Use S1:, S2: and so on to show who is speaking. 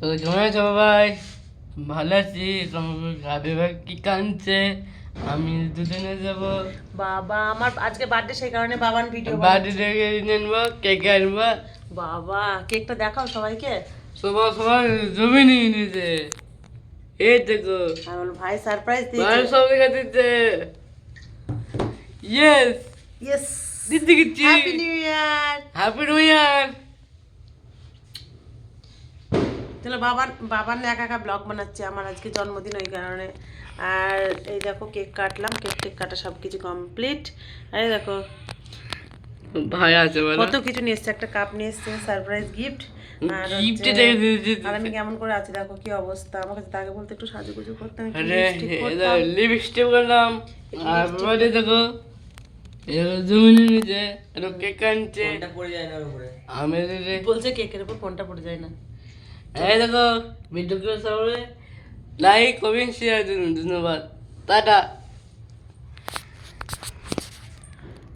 S1: তো কেমন আছো সবাই ভালো আছি গাবে ভাই কি কাঁদছে? আমি দুদিনে যাব।
S2: বাবা আমার আজকে বার্থডে সেই কারণে বাবান ভিডিও
S1: বাড়ি থেকে নেব কেক আনব।
S2: বাবা কেকটা দেখাও সবাইকে।
S1: সবাই সবাই জমি নিয়ে নিয়েছে। এই দেখো।
S2: আমি বললাম, ভাই সারপ্রাইজ
S1: ভাই
S2: দিয়েছে
S1: সব দেখা দিচ্ছে। ইয়েস
S2: ইয়েস
S1: দিদি গেছি।
S2: Happy new year
S1: happy new year
S2: চলো বাবান বাবান একা একা ব্লগ বানাচ্ছে আমার আজকে জন্মদিন ওই কারণে। আর এই দেখো কেক কাটলাম কেক টেক কাটা সব কিছু কমপ্লিট আর এই দেখো
S1: ভাই আছে
S2: কত কিছু নিয়ে এসছে একটা কাপ নিয়ে এসছে সারপ্রাইজ গিফট আর
S1: গিফট
S2: হচ্ছে-
S1: দেখে দিয়েছি
S2: আর আমি কেমন করে আছি দেখো কি অবস্থা? আমাকে তো আগে বলতে একটু সাজুগুজু করতাম
S1: লিপস্টিক করলাম। আর দেখো কেক আনছে। আমি
S2: বলছে কেকের উপর ফোনটা পড়ে যায় না।
S1: এই দেখো ভিডিও লাইক কমেন্ট শেয়ার ধন্যবাদ। টাটা।